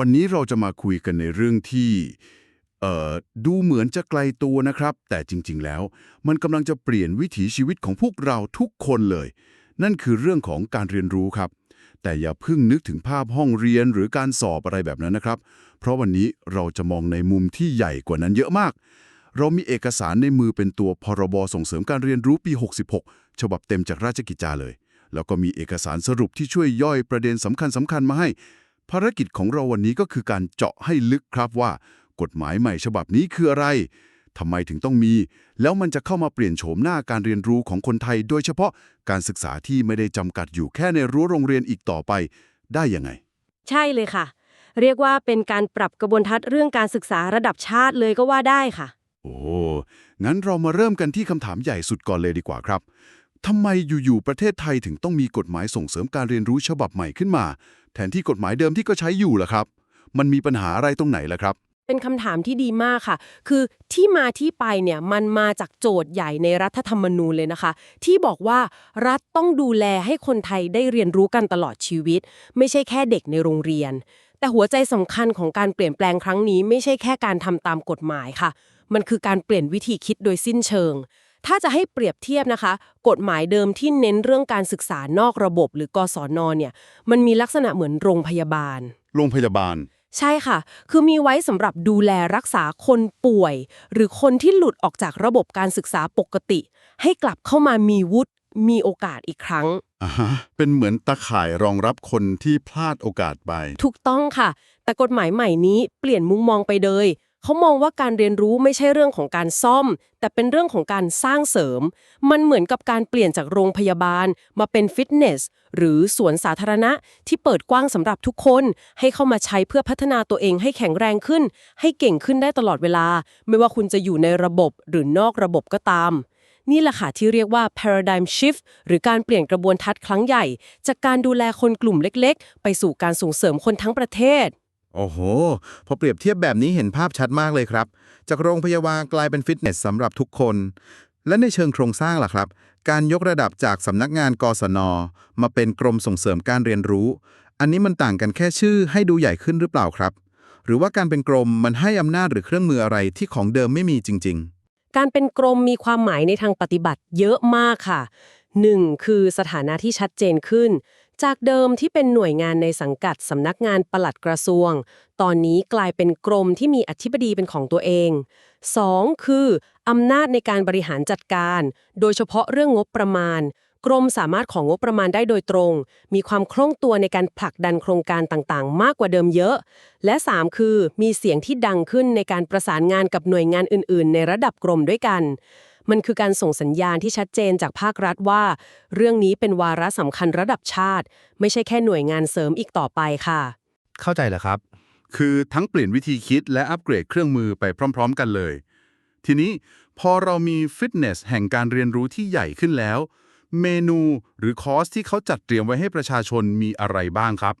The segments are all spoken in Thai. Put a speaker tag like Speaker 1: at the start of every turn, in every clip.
Speaker 1: วันนี้เราจะมาคุยกันในเรื่องที่เออดูเหมือนจะไกลตัวนะครับ แต่จริง ๆ แล้ว มันกำลังจะเปลี่ยนวิถีชีวิตของพวกเราทุกคนเลย นั่นคือเรื่องของการเรียนรู้ครับ แต่อย่าเพิ่งนึกถึงภาพห้องเรียนหรือการสอบอะไรแบบนั้นนะครับ เพราะวันนี้เราจะมองในมุมที่ใหญ่กว่านั้นเยอะมาก เรามีเอกสารในมือเป็นตัวพรบส่งเสริมการเรียนรู้ปี 66 ฉบับเต็มจากราชกิจจาเลย แล้วก็มีเอกสารสรุปที่ช่วยย่อยประเด็นสำคัญสำคัญมาให้ ภารกิจของเราวันนี้ก็คือการเจาะให้ลึกครับว่า กฎหมายใหม่ฉบับนี้คืออะไรทำไมถึงต้องมี แล้วมันจะเข้ามาเปลี่ยนโฉมหน้าการเรียนรู้ของคนไทย โดยเฉพาะการศึกษาที่ไม่ได้จำกัดอยู่แค่ในรั้วโรงเรียนอีกต่อไป ได้ยังไง
Speaker 2: ใช่เลยค่ะ เรียกว่าเป็นการปรับกระบวนทัศน์เรื่องการศึกษาระดับชาติเลยก็ว่าได้ค่ะ
Speaker 1: โอ้งั้นเรามาเริ่มกันที่คำถามใหญ่สุดก่อนเลยดีกว่าครับทำไมอยู่ๆประเทศไทยถึงต้องมีกฎหมายส่งเสริมการเรียนรู้ฉบับใหม่ขึ้นมา แทนที่กฎหมายเดิมที่ก็ใช้อยู่ล่ะครับ มันมีปัญหาอะไรตรงไหนล่ะครับ
Speaker 2: เป็นคำถามที่ดีมากค่ะ คือที่มาที่ไปเนี่ยมันมาจากโจทย์ใหญ่ในรัฐธรรมนูญเลยนะคะ ที่บอกว่ารัฐต้องดูแลให้คนไทยได้เรียนรู้กันตลอดชีวิต ไม่ใช่แค่เด็กในโรงเรียน แต่หัวใจสำคัญของการเปลี่ยนแปลงครั้งนี้ ไม่ใช่แค่การทำตามกฎหมายค่ะ มันคือการเปลี่ยนวิธีคิดโดยสิ้นเชิง ถ้าจะให้เปรียบเทียบนะคะ กฎหมายเดิมที่เน้นเรื่องการศึกษานอกระบบหรือกศนเนี่ย มันมีลักษณะเหมือนโรงพยาบาล
Speaker 1: โรงพยาบาล
Speaker 2: ใช่ค่ะ คือมีไว้สำหรับดูแลรักษาคนป่วย หรือคนที่หลุดออกจากระบบการศึกษาปกติ ให้กลับเข้ามามีวุฒิมีโอกาสอีกครั้ง
Speaker 1: อ่าฮะเป็นเหมือนตาข่ายรองรับคนที่พลาดโอกาสไป
Speaker 2: ถูกต้องค่ะ แต่กฎหมายใหม่นี้เปลี่ยนมุมมองไปเลย เขามองว่าการเรียนรู้ไม่ใช่เรื่องของการซ่อม แต่เป็นเรื่องของการสร้างเสริม มันเหมือนกับการเปลี่ยนจากโรงพยาบาล มาเป็นฟิตเนส หรือสวนสาธารณะที่เปิดกว้างสำหรับทุกคน ให้เข้ามาใช้เพื่อพัฒนาตัวเองให้แข็งแรงขึ้น ให้เก่งขึ้นได้ตลอดเวลา ไม่ว่าคุณจะอยู่ในระบบหรือนอกระบบก็ตามนี่แหละค่ะที่เรียกว่า paradigm shift หรือการเปลี่ยนกระบวนทัศน์ครั้งใหญ่ จากการดูแลคนกลุ่มเล็ก ๆ ไปสู่การส่งเสริมคนทั้งประเทศ
Speaker 3: โอ้โห พอเปรียบเทียบแบบนี้เห็นภาพชัดมากเลยครับ จากโรงพยาบาลกลายเป็นฟิตเนสสำหรับทุกคน และในเชิงโครงสร้างล่ะครับ การยกระดับจากสำนักงานกศน มาเป็นกรมส่งเสริมการเรียนรู้ อันนี้มันต่างกันแค่ชื่อให้ดูใหญ่ขึ้นหรือเปล่าครับ หรือว่าการเป็นกรมมันให้อำนาจหรือเครื่องมืออะไรที่ของเดิมไม่มีจริง
Speaker 2: การเป็นกรมมีความหมายในทางปฏิบัติเยอะมากค่ะ 1. คือสถานะที่ชัดเจนขึ้น จากเดิมที่เป็นหน่วยงานในสังกัดสำนักงานปลัดกระทรวง ตอนนี้กลายเป็นกรมที่มีอธิบดีเป็นของตัวเอง 2. คืออำนาจในการบริหารจัดการ โดยเฉพาะเรื่องงบประมาณ กรมสามารถของงบประมาณได้โดยตรง มีความคล่องตัวในการผลักดันโครงการต่างๆ มากกว่าเดิมเยอะ และ 3 คือมีเสียงที่ดังขึ้นในการประสานงานกับหน่วยงานอื่น ๆ ในระดับกรมด้วยกัน มันคือการส่งสัญญาณที่ชัดเจนจากภาครัฐว่า เรื่องนี้เป็นวาระสำคัญระดับชาติ ไม่ใช่แค่หน่วยงานเสริมอีกต่อไปค่ะ
Speaker 3: เข้าใจเหรอครับ
Speaker 1: คือทั้งเปลี่ยนวิธีคิดและอัปเกรดเครื่องมือไปพร้อม ๆ กันเลย ทีนี้พอเรามีฟิตเนสแห่งการเรียนรู้ที่ใหญ่ขึ้นแล้ว เมนูหรือคอร์สที่เขาจัดเตรียมไว้ให้ประชาชนมีอะไรบ้างครับ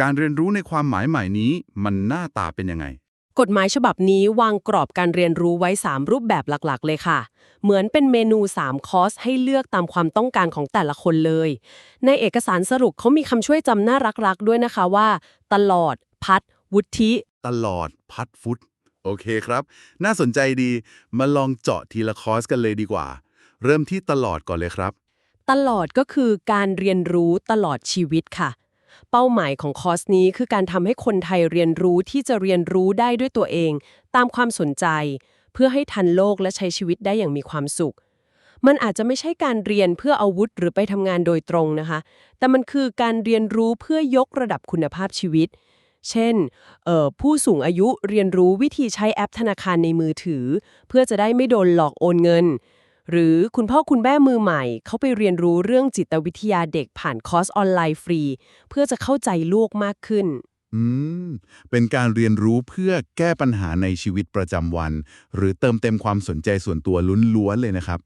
Speaker 1: การเรียนรู้ในความหมายใหม่นี้มันหน้าตาเป็นยังไง
Speaker 2: กฎหมายฉบับนี้วางกรอบการเรียนรู้ไว้ 3 รูปแบบหลักๆ เลยค่ะ เหมือนเป็นเมนู 3 คอร์สให้เลือกตามความต้องการของแต่ละคนเลย ในเอกสารสรุปเขามีคำช่วยจำน่ารักๆ ด้วยนะคะว่า ตลอด พัด วุฒิ
Speaker 1: ตลอด พัดฟุต โอเคครับ น่าสนใจดี มาลองเจาะทีละคอร์สกันเลยดีกว่า เริ่มที่ตลอดก่อนเลยครับ
Speaker 2: ตลอดก็คือการเรียนรู้ตลอดชีวิตค่ะ เป้าหมายของคอร์สนี้คือการทำให้คนไทยเรียนรู้ที่จะเรียนรู้ได้ด้วยตัวเอง ตามความสนใจ เพื่อให้ทันโลกและใช้ชีวิตได้อย่างมีความสุข มันอาจจะไม่ใช่การเรียนเพื่ออาวุธหรือไปทำงานโดยตรงนะคะ แต่มันคือการเรียนรู้เพื่อยกระดับคุณภาพชีวิต เช่นออผู้สูงอายุเรียนรู้วิธีใช้แอปธนาคารในมือถือ เพื่อจะได้ไม่โดนหลอกโอนเงิน หรือคุณพ่อคุณแม่มือใหม่ เขาไปเรียนรู้เรื่องจิตวิทยาเด็กผ่านคอร์สออนไลน์ฟรี เพื่อจะเข้าใจลูกมากขึ้น
Speaker 1: อืม เป็นการเรียนรู้เพื่อแก้ปัญหาในชีวิตประจำวัน หรือเติมเต็มความสนใจส่วนตัวล้วนๆเลยนะครับ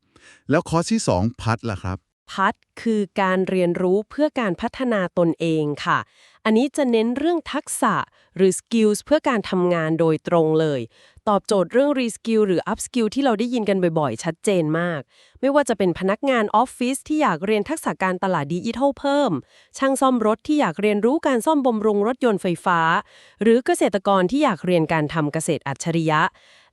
Speaker 1: แล้วคอร์สที่ 2 พัดล่ะครับ
Speaker 2: พัดคือการเรียนรู้เพื่อการพัฒนาตนเองค่ะ อันนี้จะเน้นเรื่องทักษะหรือ skills เพื่อการทำงานโดยตรงเลย ตอบโจทย์เรื่อง reskill หรือ upskill ที่เราได้ยินกันบ่อยๆ ชัดเจนมาก ไม่ว่าจะเป็นพนักงานออฟฟิศที่อยากเรียนทักษะการตลาดดิจิทัลเพิ่ม ช่างซ่อมรถที่อยากเรียนรู้การซ่อมบำรุงรถยนต์ไฟฟ้า หรือเกษตรกรที่อยากเรียนการทำเกษตรอัจฉริยะ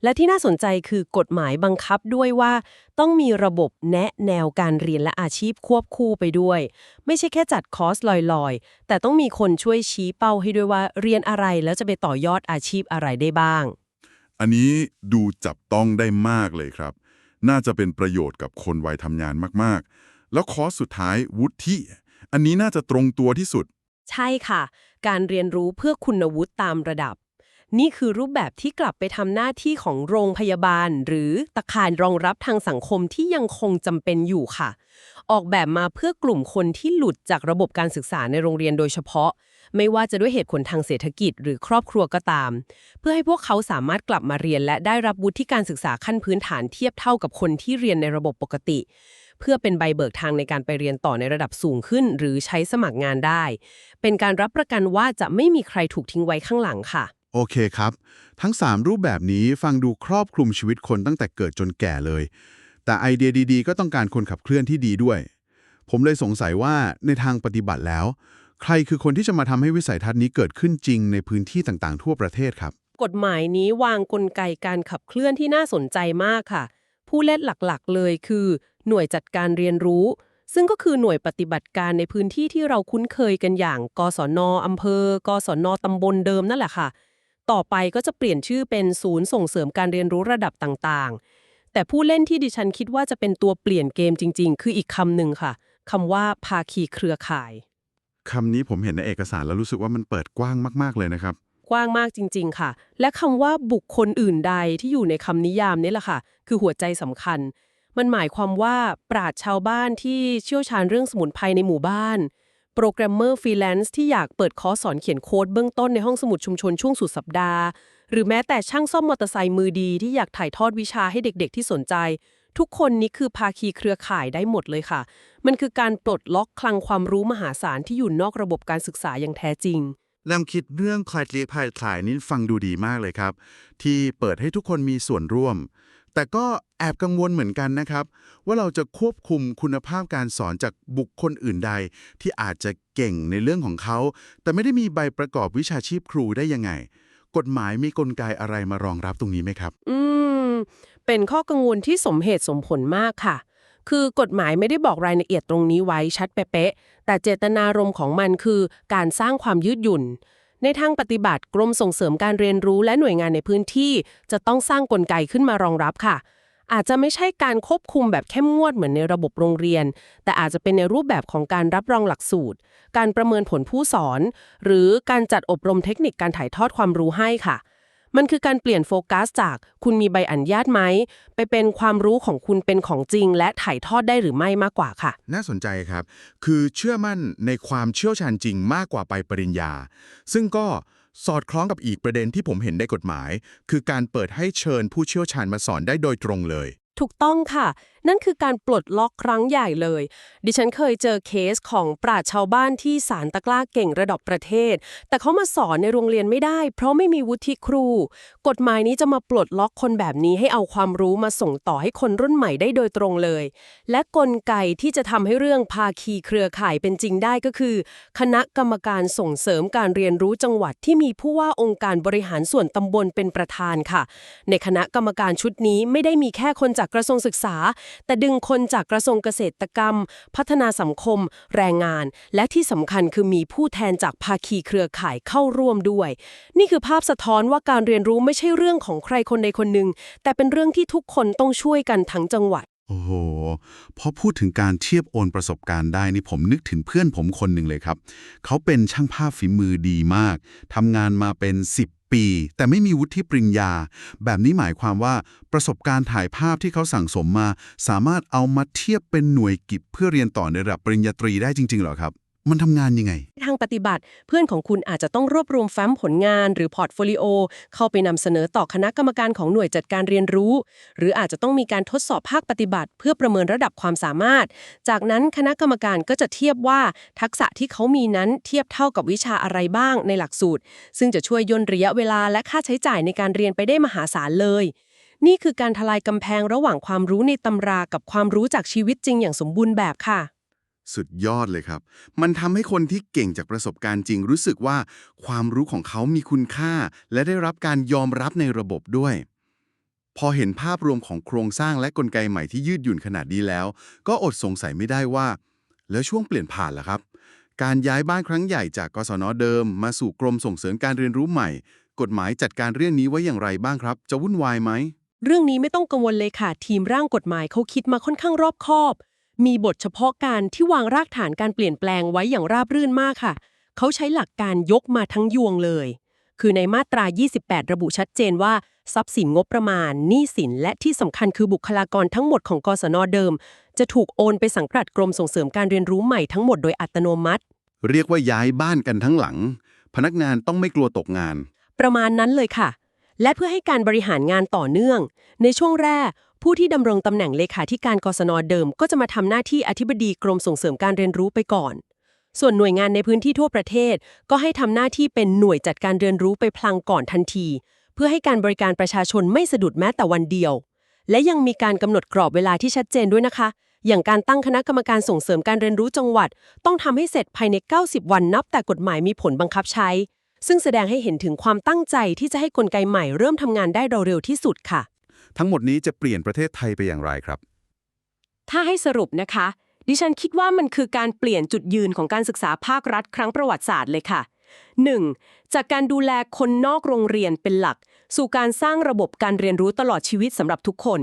Speaker 2: และที่น่าสนใจคือกฎหมายบังคับด้วยว่า ต้องมีระบบแนะแนวการเรียนและอาชีพควบคู่ไปด้วย ไม่ใช่แค่จัดคอร์สลอยๆ แต่ต้องมีคนช่วยชี้เป้าให้ด้วยว่าเรียนอะไรแล้วจะไปต่อยอดอาชีพอะไรได้บ้าง
Speaker 1: อันนี้ดูจับต้องได้มากเลยครับ น่าจะเป็นประโยชน์กับคนวัยทำงานมากๆ แล้วคอร์สสุดท้ายวุฒิอันนี้น่าจะตรงตัวที่สุด
Speaker 2: ใช่ค่ะ การเรียนรู้เพื่อคุณวุฒิตามระดับ นี่คือรูปแบบที่กลับไปทำหน้าที่ของโรงพยาบาล หรือตะข่ายรองรับทางสังคมที่ยังคงจำเป็นอยู่ค่ะ ออกแบบมาเพื่อกลุ่มคนที่หลุดจากระบบการศึกษาในโรงเรียนโดยเฉพาะ ไม่ว่าจะด้วยเหตุผลทางเศรษฐกิจหรือครอบครัวก็ตาม เพื่อให้พวกเขาสามารถกลับมาเรียน และได้รับวุฒิการศึกษาขั้นพื้นฐานเทียบเท่ากับคนที่เรียนในระบบปกติเพื่อเป็นใบเบิกทางในการไปเรียนต่อในระดับสูงขึ้น หรือใช้สมัครงานได้ เป็นการรับประกันว่าจะไม่มีใครถูกทิ้งไว้ข้างหลังค่ะ
Speaker 1: โอเคครับ ทั้ง 3 รูปแบบนี้ฟังดูครอบคลุมชีวิตคนตั้งแต่เกิดจนแก่เลย แต่ไอเดียดีๆ ก็ต้องการคนขับเคลื่อนที่ดีด้วย ผมเลยสงสัยว่าในทางปฏิบัติแล้ว ใครคือคนที่จะมาทำให้วิสัยทัศน์นี้เกิดขึ้นจริงในพื้นที่ต่างๆ ทั่วประเทศครับ
Speaker 2: กฎหมายนี้วางกลไกการขับเคลื่อนที่น่าสนใจมากค่ะ ผู้เล่นหลักๆ เลยคือ หน่วยจัดการเรียนรู้ ซึ่งก็คือหน่วยปฏิบัติการในพื้นที่ที่เราคุ้นเคยกันอย่าง กศนอำเภอ กศนตำบลเดิมนั่นแหละค่ะ ต่อไปก็จะเปลี่ยนชื่อเป็นศูนย์ส่งเสริมการเรียนรู้ระดับต่างๆ แต่ผู้เล่นที่ดิฉันคิดว่าจะเป็นตัวเปลี่ยนเกมจริง ๆ คืออีกคำหนึ่งค่ะคำว่าภาคีเครือข่าย
Speaker 1: คำนี้ผมเห็นในเอกสารแล้วรู้สึกว่ามันเปิดกว้างมากๆเลยนะครับ
Speaker 2: กว้างมากจริง ๆ ค่ะ และคำว่าบุคคลอื่นใดที่อยู่ในคำนิยามนี่แหละค่ะ คือหัวใจสำคัญ มันหมายความว่าปราดชาวบ้านที่เชี่ยวชาญเรื่องสมุนไพรในหมู่บ้าน โปรแกรมเมอร์ฟรีแลนซ์ที่อยากเปิดคอร์สสอนเขียนโค้ดเบื้องต้นในห้องสมุดชุมชนช่วงสุดสัปดาห์ หรือแม้แต่ช่างซ่อมมอเตอร์ไซค์มือดีที่อยากถ่ายทอดวิชาให้เด็กๆ ที่สนใจ ทุกคนนี้คือภาคีเครือข่ายได้หมดเลยค่ะ มันคือการปลดล็อกคลังความรู้มหาศาลที่อยู่นอกระบบการศึกษาอย่างแท้จริง
Speaker 1: แลมคิดเรื่องคลายเรียภายขายนี้ฟังดูดีมากเลยครับ ที่เปิดให้ทุกคนมีส่วนร่วม แต่ก็ แอบกังวลเหมือนกันนะครับ ว่าเราจะควบคุมคุณภาพการสอนจากบุคคลอื่นใด ที่อาจจะเก่งในเรื่องของเขา แต่ไม่ได้มีใบประกอบวิชาชีพครูได้ยังไง กฎหมายมีกลไกอะไรมารองรับตรงนี้ไหมครับ
Speaker 2: อืม เป็นข้อกังวลที่สมเหตุสมผลมากค่ะ คือกฎหมายไม่ได้บอกรายละเอียดตรงนี้ไว้ชัดเป๊ะแต่เจตนารมณ์ของมันคือการสร้างความยืดหยุ่นในทางปฏิบัติกรมส่งเสริมการเรียนรู้และหน่วยงานในพื้นที่ จะต้องสร้างกลไกขึ้นมารองรับค่ะ อาจจะไม่ใช่การควบคุมแบบเข้มงวดเหมือนในระบบโรงเรียน แต่อาจจะเป็นในรูปแบบของการรับรองหลักสูตร การประเมินผลผู้สอน หรือการจัดอบรมเทคนิคการถ่ายทอดความรู้ให้ค่ะ มันคือการเปลี่ยนโฟกัสจาก คุณมีใบอนุญาตไหม ไปเป็นความรู้ของคุณเป็นของจริง และถ่ายทอดได้หรือไม่มากกว่าค่ะ
Speaker 1: น่าสนใจครับ คือเชื่อมั่นในความเชี่ยวชาญจริงมากกว่าไปปริญญา ซึ่งก็ สอดคล้องกับอีกประเด็นที่ผมเห็นในกฎหมาย คือการเปิดให้เชิญผู้เชี่ยวชาญมาสอนได้โดยตรงเลย
Speaker 2: ถูกต้องค่ะ นั่นคือการปลดล็อกครั้งใหญ่เลย ดิฉันเคยเจอเคสของปราชชาวบ้านที่สารตะกล้าเก่งระดับประเทศ แต่เขามาสอนในโรงเรียนไม่ได้ เพราะไม่มีวุฒิครู กฎหมายนี้จะมาปลดล็อกคนแบบนี้ให้เอาความรู้มาส่งต่อให้คนรุ่นใหม่ได้โดยตรงเลย และกลไกที่จะทำให้เรื่องภาคีเครือข่ายเป็นจริงได้ก็คือ คณะกรรมการส่งเสริมการเรียนรู้จังหวัดที่มีผู้ว่าองค์การบริหารส่วนตำบลเป็นประธานค่ะ ในคณะกรรมการชุดนี้ไม่ได้มีแค่คนจากากระทรวงศึกษา แต่ดึงคนจากกระทรวงเกษตรกรรม พัฒนาสังคม แรงงาน และที่สำคัญคือมีผู้แทนจากภาคีเครือข่ายเข้าร่วมด้วย นี่คือภาพสะท้อนว่าการเรียนรู้ไม่ใช่เรื่องของใครคนใดคนหนึ่งแต่เป็นเรื่องที่ทุกคนต้องช่วยกันทั้งจังหวัด
Speaker 1: โอ้โห พอพูดถึงการเทียบโอนประสบการณ์ได้นี่ผมนึกถึงเพื่อนผมคนหนึ่งเลยครับ เขาเป็นช่างภาพฝีมือดีมาก ทำงานมาเป็น 10 ปี แต่ไม่มีวุฒิปริญญา แบบนี้หมายความว่าประสบการณ์ถ่ายภาพที่เขาสั่งสมมา สามารถเอามาเทียบเป็นหน่วยกิจเพื่อเรียนต่อในระดับปริญญาตรีได้จริงๆหรอครับ
Speaker 4: มันทำงานยังไง
Speaker 2: ทางปฏิบัติเพื่อนของคุณอาจจะต้องรวบรวมแฟ้มผลงานหรือพอร์ตโฟลิโอเข้าไปนำเสนอต่อคณะกรรมการของหน่วยจัดการเรียนรู้ หรืออาจจะต้องมีการทดสอบภาคปฏิบัติ เพื่อประเมินระดับความสามารถ จากนั้นคณะกรรมการก็จะเทียบว่าทักษะที่เขามีนั้นเทียบเท่ากับวิชาอะไรบ้างในหลักสูตร ซึ่งจะช่วยย่นระยะเวลาและค่าใช้จ่ายในการเรียนไปได้มหาศาลเลย นี่คือการทลายกำแพงระหว่างความรู้ในตำรากับความรู้จากชีวิตจริงอย่างสมบูรณ์แบบค่ะ
Speaker 5: สุดยอดเลยครับ มันทำให้คนที่เก่งจากประสบการณ์จริงรู้สึกว่าความรู้ของเขามีคุณค่า และได้รับการยอมรับในระบบด้วย พอเห็นภาพรวมของโครงสร้างและกลไกใหม่ที่ยืดหยุ่นขนาดนี้แล้ว ก็อดสงสัยไม่ได้ว่า แล้วช่วงเปลี่ยนผ่านล่ะครับ การย้ายบ้านครั้งใหญ่จากกศนเดิม มาสู่กรมส่งเสริมการเรียนรู้ใหม่ กฎหมายจัดการเรื่องนี้ไว้อย่างไรบ้างครับ จะวุ่นวายไหม
Speaker 2: เรื่องนี้ไม่ต้องกังวลเลยค่ะ ทีมร่างกฎหมายเขาคิดมาค่อนข้างรอบคอบ มีบทเฉพาะการที่วางรากฐานการเปลี่ยนแปลงไว้อย่างราบรื่นมากค่ะ เขาใช้หลักการยกมาทั้งยวงเลย คือในมาตรา 28 ระบุชัดเจนว่า ทรัพย์สินงบประมาณหนี้สิน และที่สำคัญคือบุคลากรทั้งหมดของกศนเดิม จะถูกโอนไปสังกัดกรมส่งเสริมการเรียนรู้ใหม่ทั้งหมดโดยอัตโนมัติ
Speaker 5: เรียกว่าย้ายบ้านกันทั้งหลัง พนักงานต้องไม่กลัวตกงาน
Speaker 2: ประมาณนั้นเลยค่ะ และเพื่อให้การบริหารงานต่อเนื่อง ในช่วงแรก ผู้ที่ดำรงตำแหน่งเลขาธิการกศนเดิม ก็จะมาทำหน้าที่อธิบดีกรมส่งเสริมการเรียนรู้ไปก่อน ส่วนหน่วยงานในพื้นที่ทั่วประเทศ ก็ให้ทำหน้าที่เป็นหน่วยจัดการเรียนรู้ไปพลางก่อนทันที เพื่อให้การบริการประชาชนไม่สะดุดแม้แต่วันเดียว และยังมีการกำหนดกรอบเวลาที่ชัดเจนด้วยนะคะ อย่างการตั้งคณะกรรมการส่งเสริมการเรียนรู้จังหวัด ต้องทำให้เสร็จภายใน 90 วันนับแต่กฎหมายมีผลบังคับใช้ ซึ่งแสดงให้เห็นถึงความตั้งใจที่จะให้กลไกใหม่เริ่มทำงานได้เร็วๆที่สุดค่ะ
Speaker 4: ทั้งหมดนี้จะเปลี่ยนประเทศไทยไปอย่างไรครับ
Speaker 2: ถ้าให้สรุปนะคะ ดิฉันคิดว่ามันคือการเปลี่ยนจุดยืนของการศึกษาภาครัฐครั้งประวัติศาสตร์เลยค่ะ 1. จากการดูแลคนนอกโรงเรียนเป็นหลัก สู่การสร้างระบบการเรียนรู้ตลอดชีวิตสำหรับทุกคน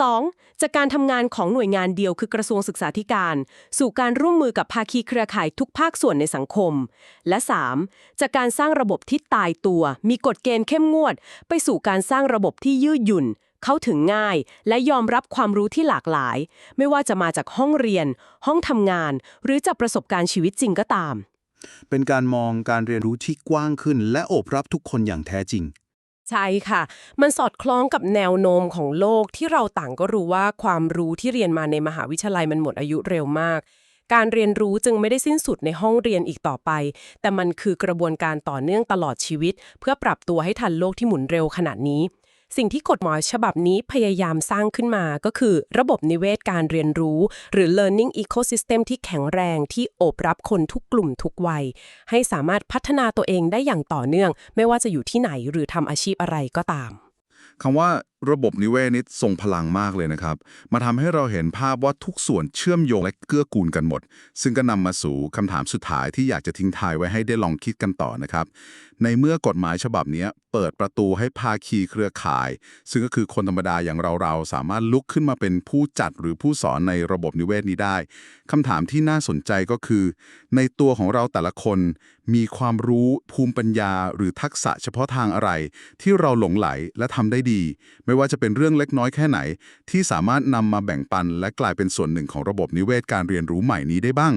Speaker 2: 2. จากการทำงานของหน่วยงานเดียวคือกระทรวงศึกษาธิการ สู่การร่วมมือกับภาคีเครือข่ายทุกภาคส่วนในสังคม และ 3. จากการสร้างระบบที่ตายตัว มีกฎเกณฑ์เข้มงวด ไปสู่การสร้างระบบที่ยืดหยุ่น เข้าถึงง่าย และยอมรับความรู้ที่หลากหลาย ไม่ว่าจะมาจากห้องเรียน ห้องทำงาน หรือจากประสบการณ์ชีวิตจริงก็ตาม
Speaker 6: เป็นการมองการเรียนรู้ที่กว้างขึ้น และโอบรับทุกคนอย่างแท้จริง
Speaker 2: ใช่ค่ะ มันสอดคล้องกับแนวโน้มของโลกที่เราต่างก็รู้ว่าความรู้ที่เรียนมาในมหาวิทยาลัยมันหมดอายุเร็วมาก การเรียนรู้จึงไม่ได้สิ้นสุดในห้องเรียนอีกต่อไป แต่มันคือกระบวนการต่อเนื่องตลอดชีวิต เพื่อปรับตัวให้ทันโลกที่หมุนเร็วขนาดนี้ สิ่งที่กฎหมายฉบับนี้พยายามสร้างขึ้นมาก็คือ ระบบนิเวศการเรียนรู้ หรือ learning ecosystem ที่แข็งแรงที่โอบรับคนทุกกลุ่มทุกวัย ให้สามารถพัฒนาตัวเองได้อย่างต่อเนื่อง ไม่ว่าจะอยู่ที่ไหนหรือทำอาชีพอะไรก็ตาม
Speaker 1: คำว่าระบบนิเวศนี้ทรงพลังมากเลยนะครับ มาทำให้เราเห็นภาพว่าทุกส่วนเชื่อมโยงและเกื้อกูลกันหมด ซึ่งก็นำมาสู่คำถามสุดท้ายที่อยากจะทิ้งท้ายไว้ให้ได้ลองคิดกันต่อนะครับ ในเมื่อกฎหมายฉบับนี้เปิดประตูให้ภาคีเครือข่าย ซึ่งก็คือคนธรรมดาอย่างเราๆ สามารถลุกขึ้นมาเป็นผู้จัดหรือผู้สอนในระบบนิเวศนี้ได้คำถามที่น่าสนใจก็คือ ในตัวของเราแต่ละคนมีความรู้ภูมิปัญญา หรือทักษะเฉพาะทางอะไร ที่เราหลงไหลและทำได้ดีไม่ว่าจะเป็นเรื่องเล็กน้อยแค่ไหน ที่สามารถนำมาแบ่งปัน และกลายเป็นส่วนหนึ่งของระบบนิเวศการเรียนรู้ใหม่นี้ได้บ้าง